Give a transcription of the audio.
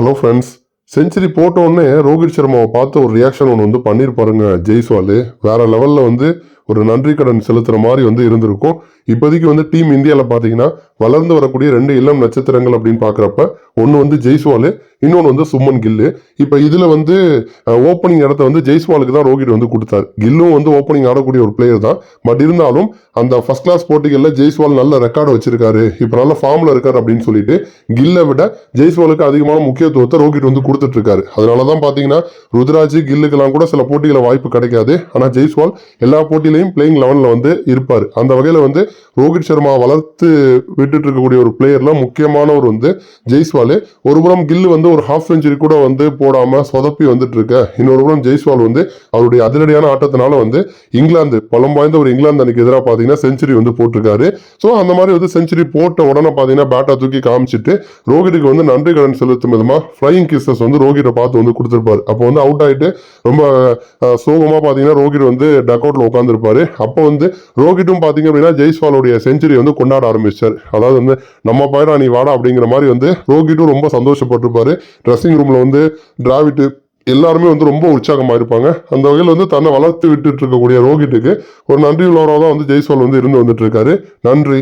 Hello friends century போட்ட உடனே ரோஹித் சர்மாவை பார்த்து ஒரு ரியாக்ஷன் ஒன்று வந்து பண்ணியிருப்பாருங்க ஜெய்ஸ்வால். வேறு லெவலில் வந்து ஒரு நன்றி கடன் செலுத்துகிற மாதிரி வந்து இருந்திருக்கும். இப்போதைக்கு வந்து டீம் இந்தியாவில் பார்த்தீங்கன்னா வளர்ந்து வரக்கூடிய ரெண்டு இளம் நட்சத்திரங்கள் அப்படின்னு பார்க்குறப்ப ஒன்று வந்து ஜெய்ஸ்வாலு இன்னொன்று வந்து சும்மன் கில்லு. இப்போ இதில் வந்து ஓப்பனிங் இடத்த வந்து ஜெய்ஸ்வாலுக்கு தான் ரோஹித் வந்து கொடுத்தாரு. கில்லும் வந்து ஓப்பனிங் ஆடக்கூடிய ஒரு பிளேயர் தான். பட் இருந்தாலும் அந்த ஃபர்ஸ்ட் கிளாஸ் போட்டிகளில் ஜெய்ஸ்வால் நல்ல ரெக்கார்டு வச்சிருக்காரு. இப்போ நல்ல ஃபார்மில் இருக்கார் அப்படின்னு சொல்லிட்டு கில்லை விட ஜெய்ஸ்வாலுக்கு அதிகமான முக்கியத்துவத்தை ரோஹித் வந்து கொடுத்துட்டு இருக்காரு அதனால தான் பார்த்தீங்கன்னா ருத்ராஜ் கில்லுக்கெல்லாம் கூட சில போட்டிகளில் வாய்ப்பு கிடைக்காது. ஆனால் ஜெய்ஸ்வால் எல்லா போட்டியிலையும் பிளேயிங் லெவனில் வந்து இருப்பார். அந்த வகையில் வந்து ரோஹித் சர்மா வளர்த்து விட்டுட்டு இருக்கக்கூடிய ஒரு பிளேயர்ல முக்கியமானவர் வந்து ஜெய்ஸ்வால். ஒரு புறம் கில்லு வந்து ஒரு ஹாஃப் செஞ்சுரி கூட வந்து போடாம சொதப்பி வந்துட்டு இருக்க இன்னொரு புறம் ஜெய்ஸ்வால் வந்து அவருடைய அதிரடியான ஆட்டத்தினால வந்து இங்கிலாந்து பலம் வாய்ந்த ஒரு இங்கிலாந்து அன்னைக்கு எதிராக பார்த்தீங்கன்னா செஞ்சுரி வந்து போட்டிருக்காரு. ஸோ அந்த மாதிரி வந்து செஞ்சுரி போட்ட உடனே பார்த்தீங்கன்னா பேட்டா தூக்கி காமிச்சிட்டு ரோஹிட்டுக்கு வந்து நன்றி கடன் செலுத்தும் விதமாக ஃப்ளையிங் கிஸ்ஸஸ் வந்து ரோஹிட்டை பார்த்து வந்து கொடுத்துருப்பாரு. அப்போ வந்து அவுட் ஆயிட்டு ரொம்ப சோகமாக சோகமா பார்த்தீங்கன்னா ரோஹிட் வந்து டக் அவுட்ல உட்காந்துருப்பார் அப்போ வந்து ரோஹிட்டும் பார்த்தீங்க அப்படின்னா ஜெய்ஸ்வாலுடைய செஞ்சுரி வந்து கொண்டாட ஆரம்பிச்சார். அதாவது வந்து நம்ம பயிரா நீ வாடா அப்படிங்கிற மாதிரி வந்து ரோஹிட்டும் ரொம்ப சந்தோஷப்பட்டிருப்பாரு. ட்ரெஸ்ஸிங் ரூமில் வந்து டிராவிட்டு எல்லாருமே வந்து ரொம்ப உற்சாகமாக இருப்பாங்க. அந்த வகையில் வந்து தன்னை வளர்த்து விட்டுட்டு இருக்கக்கூடிய ரோஹிட்டுக்கு ஒரு நன்றி உள்ளவராக தான் வந்து ஜெய்ஸ்வால் வந்து இருந்து வந்துட்டு இருக்காரு. நன்றி.